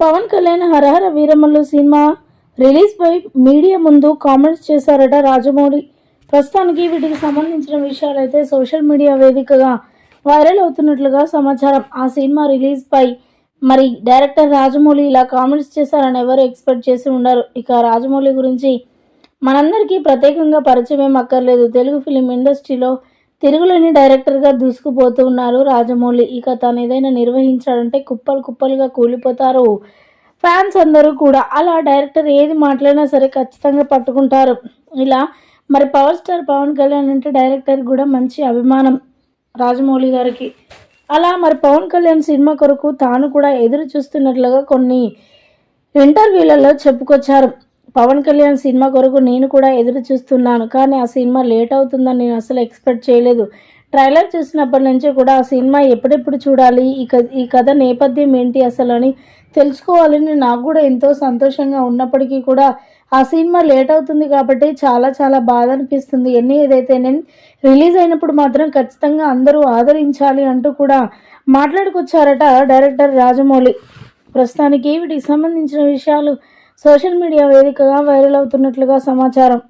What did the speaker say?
పవన్ కళ్యాణ్ హరహర Veeramallu cinema release పై media ముందు comments చేశారట రాజమౌళి. ప్రస్తుతానికి వీటికి సంబంధించిన విషయాలైతే సోషల్ మీడియా వేదికగా వైరల్ అవుతున్నట్లుగా సమాచారం. ఆ సినిమా రిలీజ్ పై మరి డైరెక్టర్ రాజమౌళి ఇలా కామెంట్స్ చేశారని ఎవరు ఎక్స్పెక్ట్ చేసి ఉండరు. ఇక రాజమౌళి గురించి మనందరికీ ప్రత్యేకంగా పరిచయం అక్కర్లేదు. తెలుగు ఫిలిం ఇండస్ట్రీలో తిరుగులేని డైరెక్టర్గా దూసుకుపోతూ ఉన్నారు రాజమౌళి. ఇక తను ఏదైనా నిర్వహించాడంటే కుప్పలు కుప్పలుగా కూలిపోతారు. ఫ్యాన్స్ అందరూ కూడా. అలా డైరెక్టర్ ఏది మాట్లాడినా సరే ఖచ్చితంగా పట్టుకుంటారు. ఇలా మరి పవర్ స్టార్ పవన్ కళ్యాణ్ అంటే డైరెక్టర్ కూడా మంచి అభిమానం రాజమౌళి గారికి. అలా మరి పవన్ కళ్యాణ్ సినిమా కొరకు తాను కూడా ఎదురు చూస్తున్నట్లుగా కొన్ని ఇంటర్వ్యూలలో చెప్పుకొచ్చారు. పవన్ కళ్యాణ్ సినిమా కొరకు నేను కూడా ఎదురు చూస్తున్నాను. కానీ ఆ సినిమా లేట్ అవుతుందని నేను అసలు ఎక్స్పెక్ట్ చేయలేదు. ట్రైలర్ చూసినప్పటి నుంచి కూడా ఆ సినిమా ఎప్పుడెప్పుడు చూడాలి? ఈ కథ ఈ కథ నేపథ్యం ఏంటి అసలు అని తెలుసుకోవాలని నాకు కూడా ఎంతో సంతోషంగా ఉన్నప్పటికీ కూడా ఆ సినిమా లేట్ అవుతుంది కాబట్టి చాలా చాలా బాధ అనిపిస్తుంది. ఎన్ని ఏదైతే నేను రిలీజ్ అయినప్పుడు మాత్రం ఖచ్చితంగా అందరూ ఆదరించాలి అంటూ కూడా మాట్లాడుకొచ్చారట డైరెక్టర్ రాజమౌళి. ప్రస్తుతానికి వీటికి సంబంధించిన విషయాలు సోషల్ మీడియా వేదికగా వైరల్ అవుతున్నట్లుగా సమాచారం.